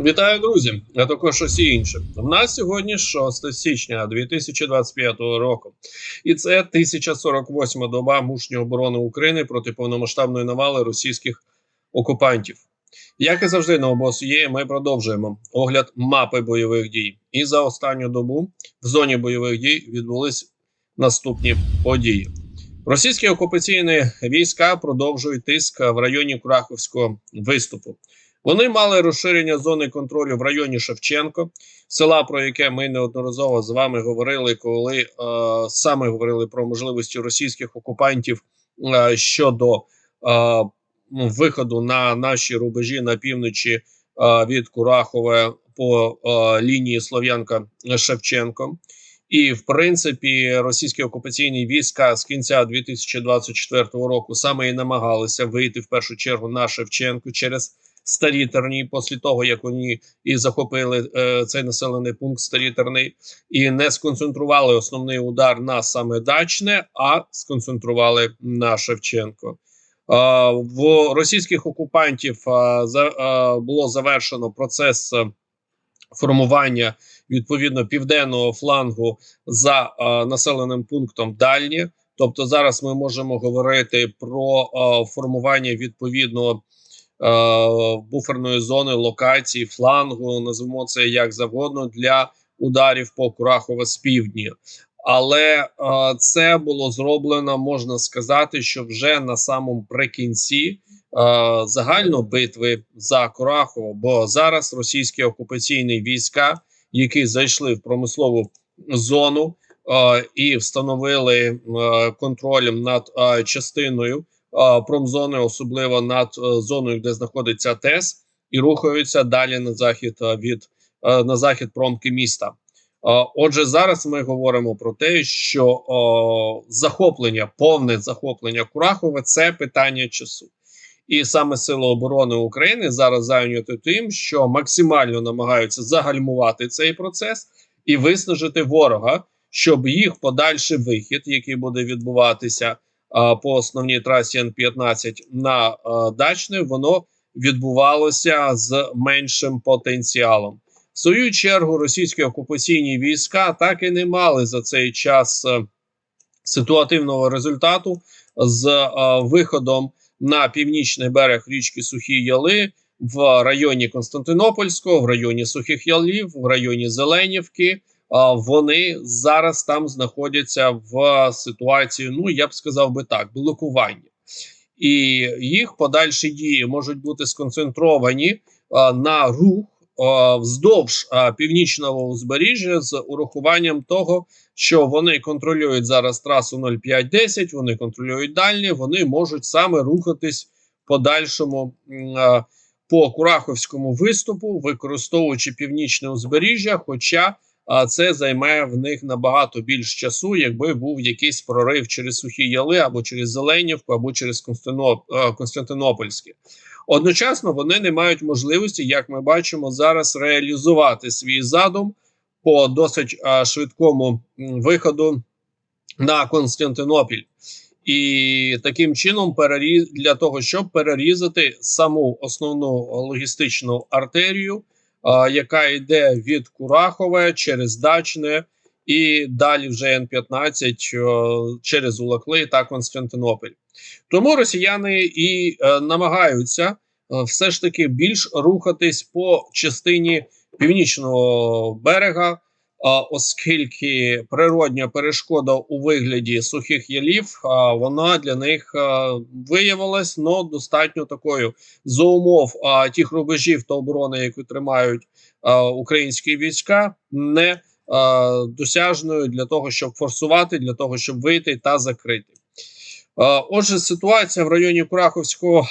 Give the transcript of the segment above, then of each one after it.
Вітаю, друзі, а також усі інші. В нас сьогодні 6 січня 2025 року, і це 1048 доба мужньої оборони України проти повномасштабної навали російських окупантів. Як і завжди на обосує, ми продовжуємо огляд мапи бойових дій. І за останню добу в зоні бойових дій відбулись наступні події. Російські окупаційні війська продовжують тиск в районі Кураховського виступу. Вони мали розширення зони контролю в районі Шевченко, села, про яке ми неодноразово з вами говорили, коли е, саме говорили про можливості російських окупантів е, щодо е, виходу на наші рубежі на півночі е, від Курахове по е, лінії Слов'янка Шевченко. І в принципі російські окупаційні війська з кінця 2024 року саме і намагалися вийти в першу чергу на Шевченко через старі терні, після того як вони і захопили е, цей населений пункт старі терни, і не сконцентрували основний удар на саме дачне, а сконцентрували на Шевченко. Е, в російських окупантів е, за, е, було завершено процес. е, Формування відповідно південного флангу за е, населеним пунктом дальні. Тобто зараз ми можемо говорити про е, формування відповідно е, буферної зони локації флангу, назвемо це як завгодно для ударів по Курахове з півдні. Але е, це було зроблено, можна сказати, що вже на самому прикінці е, загально битви за Курахово, бо зараз російські окупаційні війська, які зайшли в промислову зону е, і встановили е, контролем над е, частиною е, промзони, особливо над е, зоною, де знаходиться ТЕС, і рухаються далі на захід е, від е, на захід промки міста. Отже, зараз ми говоримо про те, що о, захоплення, повне захоплення Курахове це питання часу. І саме Сили оборони України зараз зайняті тим, що максимально намагаються загальмувати цей процес і виснажити ворога, щоб їх подальший вихід, який буде відбуватися по основній трасі Н-15 на дачне, воно відбувалося з меншим потенціалом. В свою чергу російські окупаційні війська так і не мали за цей час е, ситуативного результату з е, виходом на північний берег річки Сухі Яли в районі Константинопольського, в районі Сухих Ялів, в районі Зеленівки. Вони зараз там знаходяться в ситуації, ну я б сказав би так, блокування. І їх подальші дії можуть бути сконцентровані на рух вздовж північного узбережжя з урахуванням того, що вони контролюють зараз трасу 0510, вони контролюють дальні, вони можуть саме рухатись подальшому по Кураховському виступу, використовуючи північне узбережжя. Хоча а це займе в них набагато більш часу, якби був якийсь прорив через сухі яли або через Зеленівку, або через Константиноп- е, Константинопольське. Одночасно вони не мають можливості, як ми бачимо, зараз реалізувати свій задум по досить е, швидкому виходу на Константинопіль. І таким чином переріз для того, щоб перерізати саму основну логістичну артерію, а, яка йде від Курахове через Дачне і далі вже Н-15 через Улакли та Константинополь. Тому росіяни і е, намагаються е, все ж таки більш рухатись по частині північного берега, оскільки природня перешкода у вигляді сухих ялів, вона для них виявилась ну, достатньо такою за умов тих рубежів та оборони, які тримають українські війська, не досяжною для того, щоб форсувати, для того, щоб вийти та закрити. Отже, ситуація в районі Кураховського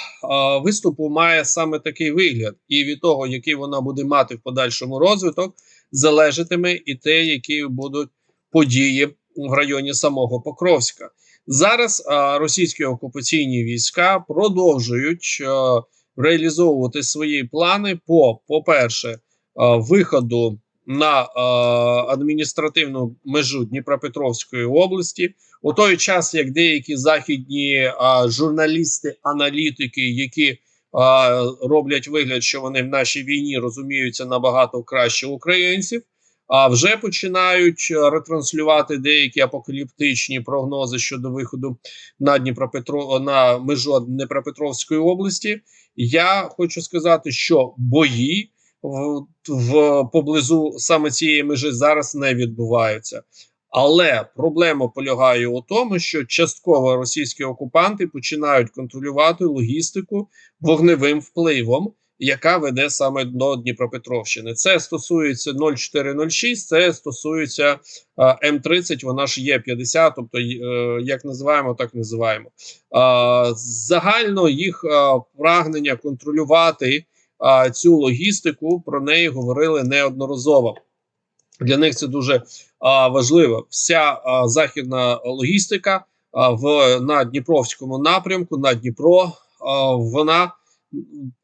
виступу має саме такий вигляд, і від того, який вона буде мати в подальшому розвиток, залежатиме і те, які будуть події в районі самого Покровська. Зараз а, російські окупаційні війська продовжують а, реалізовувати свої плани по, по-перше, виходу на а, адміністративну межу Дніпропетровської області. У той час, як деякі західні а, журналісти, аналітики, які роблять вигляд, що вони в нашій війні розуміються набагато краще українців. А вже починають е, ретранслювати деякі апокаліптичні прогнози щодо виходу на Дніпропетро на межу Дніпропетровської області. Я хочу сказати, що бої в, в поблизу саме цієї межі зараз не відбуваються. Але проблема полягає у тому, що частково російські окупанти починають контролювати логістику вогневим впливом, яка веде саме до Дніпропетровщини. Це стосується 0406, це стосується е, М30, вона ж є 50, тобто е, як називаємо, так називаємо. Е, загально їх е, прагнення контролювати е, цю логістику про неї говорили неодноразово. Для них це дуже а, важливо. Вся західна логістика в на Дніпровському напрямку на Дніпро. Вона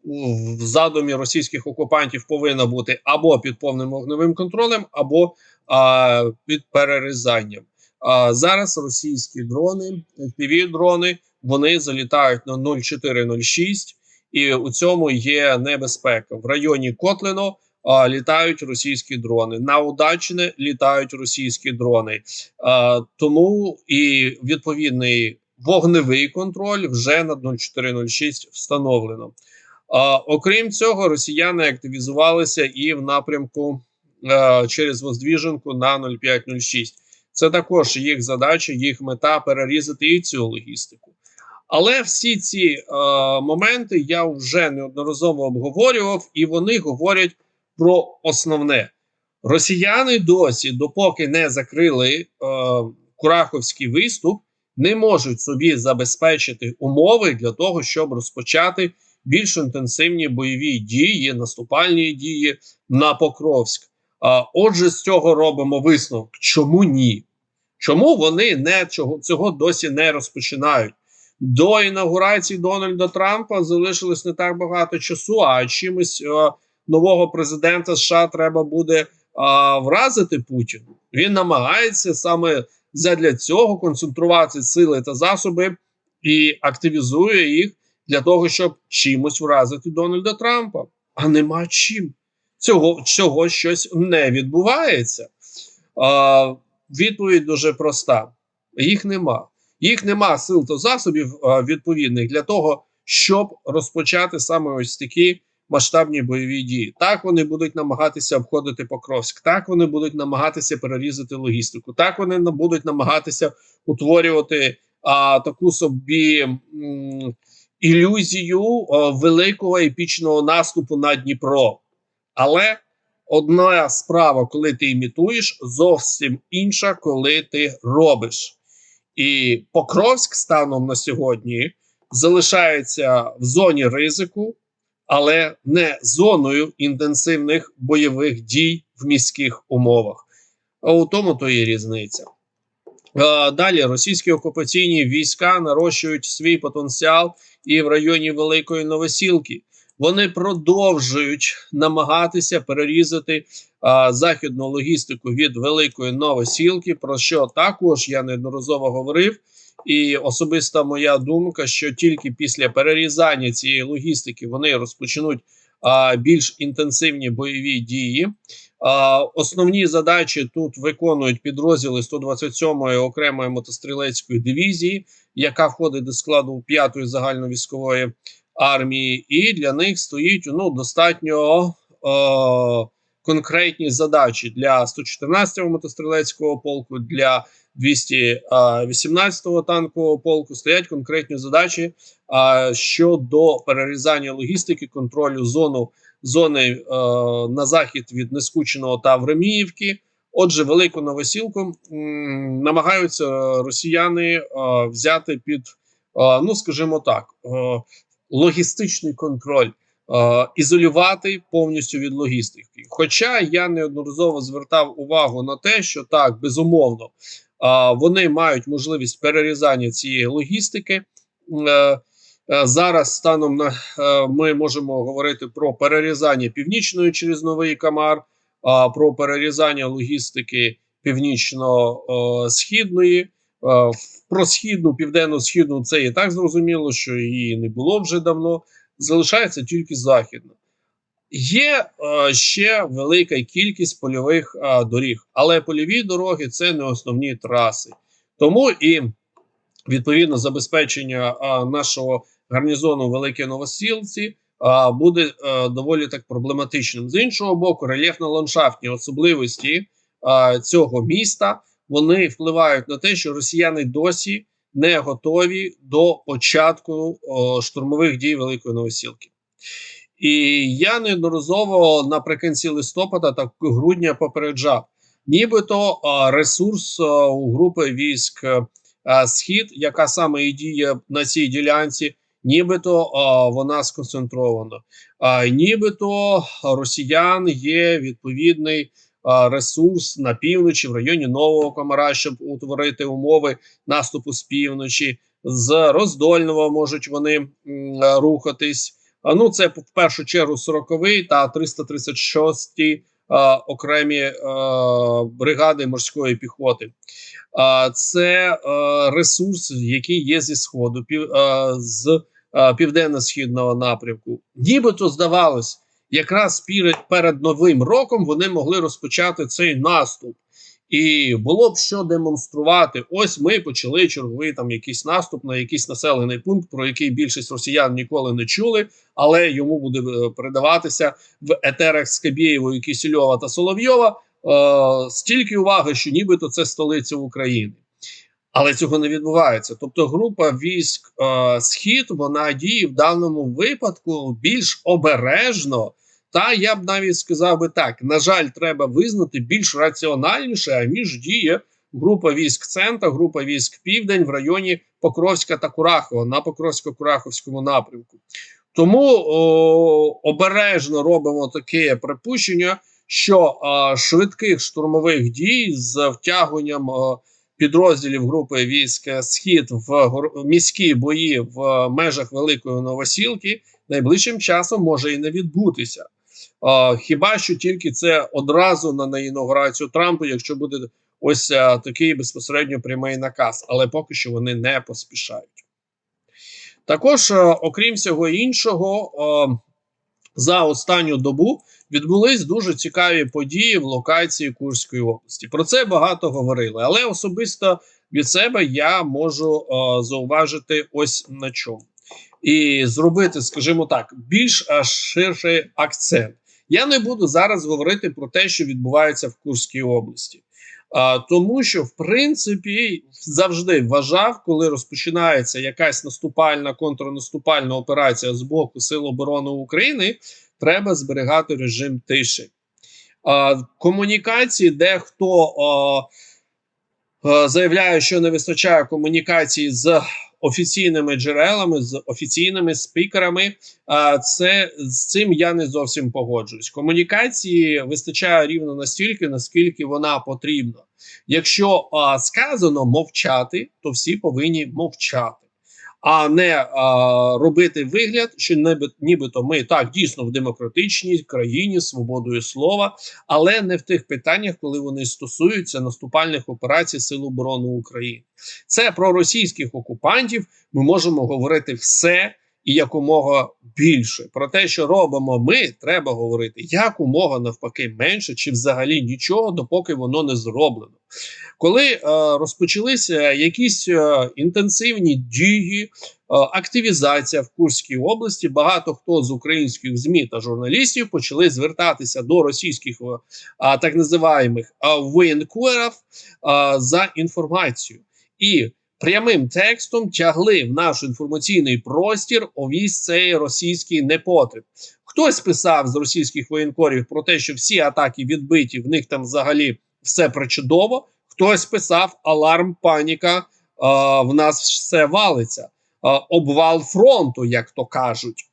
в задумі російських окупантів повинна бути або під повним вогневим контролем, або під перерізанням. А зараз російські дрони, fpv дрони, вони залітають на 0406, і у цьому є небезпека в районі Котлино літають російські дрони. На Удачне літають російські дрони. Тому і відповідний вогневий контроль вже на 0406 встановлено. Окрім цього, росіяни активізувалися і в напрямку а, через Воздвіженку на 0506. Це також їх задача, їх мета перерізати і цю логістику. Але всі ці е, моменти я вже неодноразово обговорював, і вони говорять про основне. Росіяни досі, допоки не закрили е, Кураховський виступ, не можуть собі забезпечити умови для того, щоб розпочати більш інтенсивні бойові дії, наступальні дії на Покровськ. А, Отже, з цього робимо висновок. Чому ні? Чому вони не цього, цього досі не розпочинають? До інаугурації Дональда Трампа залишилось не так багато часу, а чимось. Е, нового президента США треба буде а, вразити Путін. Він намагається саме для цього концентрувати сили та засоби і активізує їх для того, щоб чимось вразити Дональда Трампа. А нема чим. Цього цього щось не відбувається. А, Відповідь дуже проста: їх нема. Їх нема сил та засобів а, відповідних для того, щоб розпочати саме ось такі масштабні бойові дії. Так вони будуть намагатися обходити Покровськ. Так вони будуть намагатися перерізати логістику. Так вони будуть намагатися утворювати а, таку собі м, ілюзію а, великого епічного наступу на Дніпро. Але одна справа, коли ти імітуєш, зовсім інша, коли ти робиш. І Покровськ станом на сьогодні залишається в зоні ризику але не зоною інтенсивних бойових дій в міських умовах. А у тому то є різниця. Далі російські окупаційні війська нарощують свій потенціал і в районі Великої Новосілки. Вони продовжують намагатися перерізати а, західну логістику від Великої Новосілки, про що також я неодноразово говорив. І особиста моя думка, що тільки після перерізання цієї логістики вони розпочнуть а, більш інтенсивні бойові дії. А, Основні задачі тут виконують підрозділи 127-ї окремої мотострілецької дивізії, яка входить до складу 5-ї загальновійськової армії, і для них стоїть ну достатньо. О, Конкретні задачі для 114-го мотострілецького полку, для 218-го танкового полку стоять конкретні задачі а, щодо перерізання логістики, контролю зону зони а, на захід від Нескученого та Времіївки. Отже, велику новосілку м, намагаються росіяни а, взяти під, а, ну скажімо так, а, логістичний контроль. Ізолювати повністю від логістики, хоча я неодноразово звертав увагу на те, що так безумовно вони мають можливість перерізання цієї логістики. Е, е, зараз станом на е, ми можемо говорити про перерізання північної через новий Камар, про перерізання логістики північно-східної. Про східну, південно-східну це і так зрозуміло, що її не було вже давно. залишається тільки західна. Є е, ще велика кількість польових е, доріг, але польові дороги це не основні траси. Тому і відповідно забезпечення е, нашого гарнізону в Великій Новосілці е, буде доволі так проблематичним. З іншого боку, рельєфно-ландшафтні особливості цього міста вони впливають на те, що росіяни досі не готові до початку штурмових дій Великої Новосілки. І я неодноразово наприкінці листопада та грудня попереджав, нібито ресурс у групи військ Схід, яка саме і діє на цій ділянці, нібито вона сконцентрована. Нібито росіян є відповідний ресурс на півночі в районі Нового Комара, щоб утворити умови наступу з півночі, з роздольного можуть вони рухатись. Ну, це в першу чергу 40-й та 336-й окремі а, бригади морської піхоти. Це а, ресурс, який є зі сходу, пів, а, з південно-східного напрямку. Нібито здавалось якраз перед новим роком вони могли розпочати цей наступ. І було б що демонструвати. Ось ми почали черговий там якийсь наступ на якийсь населений пункт, про який більшість росіян ніколи не чули, але йому буде е, передаватися в етерах Скабєєвої, Кісільова та Соловйова е, стільки уваги, що нібито це столиця України. Але цього не відбувається. Тобто, група військ е, Схід вона діє в даному випадку більш обережно та я б навіть сказав би так: на жаль, треба визнати більш раціональніше, аніж діє група військ Центр, група військ Південь в районі Покровська та Курахова на Покровсько-Кураховському напрямку. Тому о, обережно робимо таке припущення, що о, швидких штурмових дій з втягуванням о, підрозділів групи військ Схід в міські бої в межах Великої Новосілки найближчим часом може і не відбутися. Хіба що тільки це одразу на, на інаугурацію Трампа, якщо буде ось такий безпосередньо прямий наказ, але поки що вони не поспішають. Також, окрім всього іншого, за останню добу відбулись дуже цікаві події в локації Курської області. Про це багато говорили, але особисто від себе я можу зауважити ось на чому. І зробити, скажімо так, більш ширший акцент. Я не буду зараз говорити про те, що відбувається в Курській області, а, тому що в принципі завжди вважав, коли розпочинається якась наступальна контрнаступальна операція з боку Сил оборони України, треба зберігати режим тиші. А, комунікації, де хто а, а, заявляє, що не вистачає комунікації з офіційними джерелами, з офіційними спікерами. А це з цим я не зовсім погоджуюсь. Комунікації вистачає рівно настільки, наскільки вона потрібна. Якщо а, сказано мовчати, то всі повинні мовчати а не а, робити вигляд, що ніби, нібито ми так дійсно в демократичній країні свободою слова, але не в тих питаннях, коли вони стосуються наступальних операцій Сил оборони України. Це про російських окупантів. Ми можемо говорити все і якомога більше. Про те, що робимо ми, треба говорити якомога навпаки менше, чи взагалі нічого, допоки воно не зроблено. Коли е, розпочалися якісь е, інтенсивні дії, е, активізація в Курській області, багато хто з українських змі та журналістів почали звертатися до російських е, так називаємих е, воєнкорів е, за інформацією. І прямим текстом тягли в наш інформаційний простір овісь цей російський непотріб. Хтось писав з російських воєнкорів про те, що всі атаки відбиті, в них там взагалі все причудово. Хтось писав аларм, паніка, е, в нас все валиться, е, обвал фронту, як то кажуть.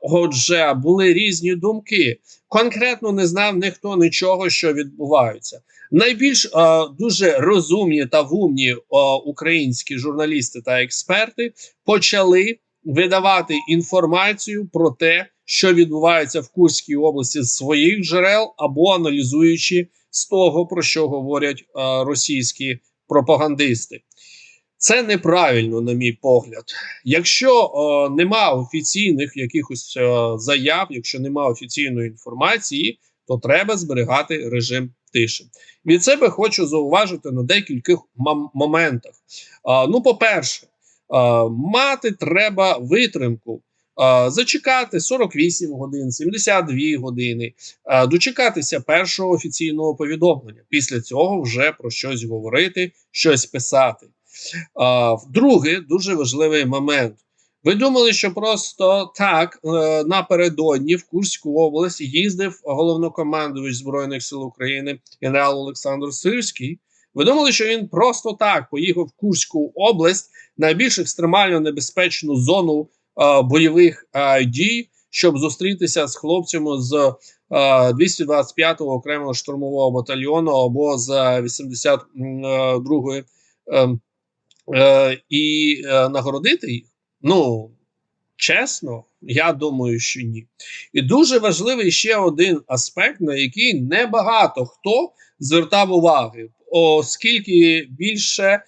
Отже, були різні думки. Конкретно не знав ніхто нічого, що відбувається. Найбільш дуже розумні та вумні українські журналісти та експерти почали видавати інформацію про те, що відбувається в Курській області з своїх джерел або аналізуючи з того, про що говорять російські пропагандисти. Це неправильно, на мій погляд. Якщо о, нема офіційних якихось о, заяв, якщо нема офіційної інформації, то треба зберігати режим тиші. Від себе хочу зауважити на декількох мом- моментах. А, ну, по-перше, мати треба витримку. Зачекати 48 годин, 72 години, дочекатися першого офіційного повідомлення. Після цього вже про щось говорити, щось писати. А, Друге, дуже важливий момент. Ви думали, що просто так е, напередодні в Курську область їздив головнокомандувач Збройних сил України генерал Олександр Сирський. Ви думали, що він просто так поїхав в Курську область, найбільш екстремально небезпечну зону е, бойових е, дій, щоб зустрітися з хлопцями з е, 225-го окремого штурмового батальйону або з 82-ї е, е, і е, нагородити їх? Ну, чесно, я думаю, що ні. І дуже важливий ще один аспект, на який небагато хто звертав уваги, оскільки більше е,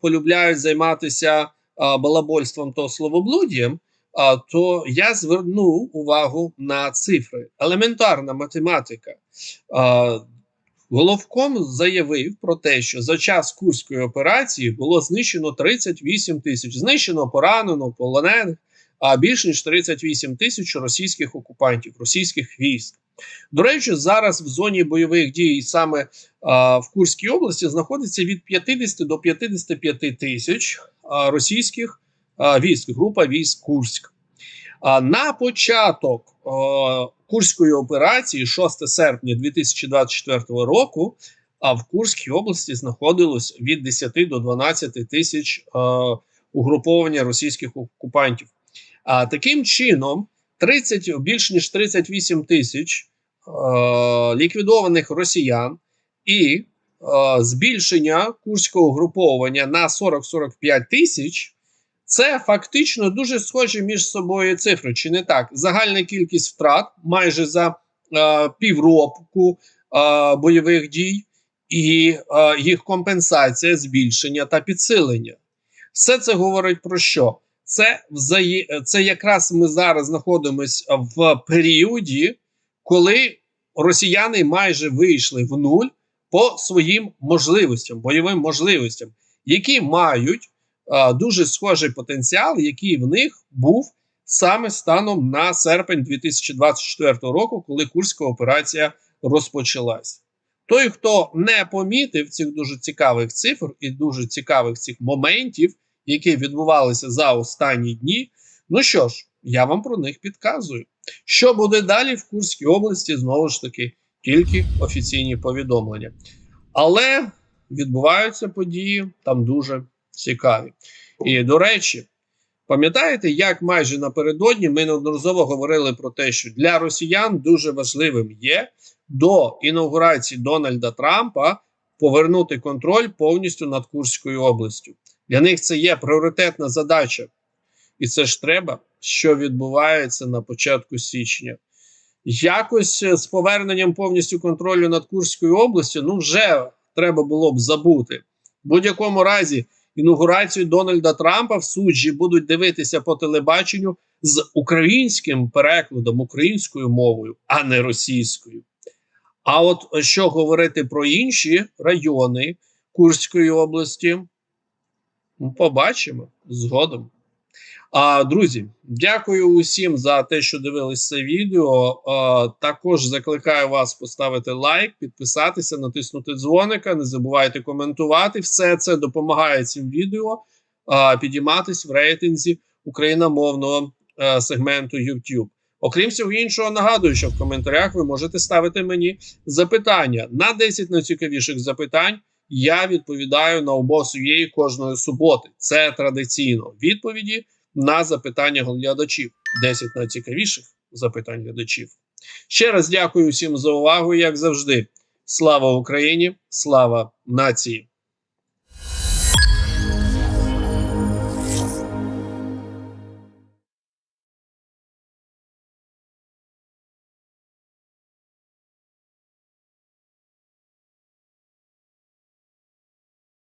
полюбляють займатися е, балабольством та словоблуддям, а, то я звернув увагу на цифри. Елементарна математика. А, Головком заявив про те, що за час курської операції було знищено 38 тисяч, знищено, поранено, полонених, а більше ніж 38 тисяч російських окупантів, російських військ. До речі, зараз в зоні бойових дій саме а, в Курській області знаходиться від 50 до 55 тисяч а, російських а, військ, група військ Курськ. А на початок Курської операції, 6 серпня 2024 року, а в Курській області знаходилось від 10 до 12 тисяч е, угруповання російських окупантів. А таким чином, 30, більш ніж 38 тисяч е, ліквідованих росіян і е, збільшення курського угруповання на 40-45 тисяч. Це фактично дуже схожі між собою цифри, чи не так? Загальна кількість втрат майже за е, півроку е, бойових дій, і е, їх компенсація, збільшення та підсилення. Все це говорить про що? Це взаї... це якраз ми зараз знаходимося в періоді, коли росіяни майже вийшли в нуль по своїм можливостям, бойовим можливостям, які мають дуже схожий потенціал, який в них був саме станом на серпень 2024 року, коли Курська операція розпочалась. Той, хто не помітив цих дуже цікавих цифр і дуже цікавих цих моментів, які відбувалися за останні дні, ну що ж, я вам про них підказую. Що буде далі в Курській області, знову ж таки, тільки офіційні повідомлення. Але відбуваються події там дуже цікаві. І до речі, пам'ятаєте, як майже напередодні ми неодноразово говорили про те, що для росіян дуже важливим є до інаугурації Дональда Трампа повернути контроль повністю над Курською областю. Для них це є пріоритетна задача. І це ж треба, що відбувається на початку січня. Якось з поверненням повністю контролю над Курською областю, ну вже треба було б забути. В будь-якому разі інаугурацію Дональда Трампа в суджі будуть дивитися по телебаченню з українським перекладом, українською мовою, а не російською. А от що говорити про інші райони Курської області, побачимо згодом. А, Друзі, дякую усім за те, що дивились це відео. А, також закликаю вас поставити лайк, підписатися, натиснути дзвоника. Не забувайте коментувати. Все це допомагає цим відео а, підійматись в рейтинзі україномовного а, сегменту YouTube. Окрім всього іншого, нагадую, що в коментарях ви можете ставити мені запитання на 10 найцікавіших запитань. Я відповідаю на обосуєї кожної суботи. Це традиційно відповіді на запитання глядачів. 10 найцікавіших запитань глядачів. Ще раз дякую всім за увагу, як завжди. Слава Україні! Слава нації!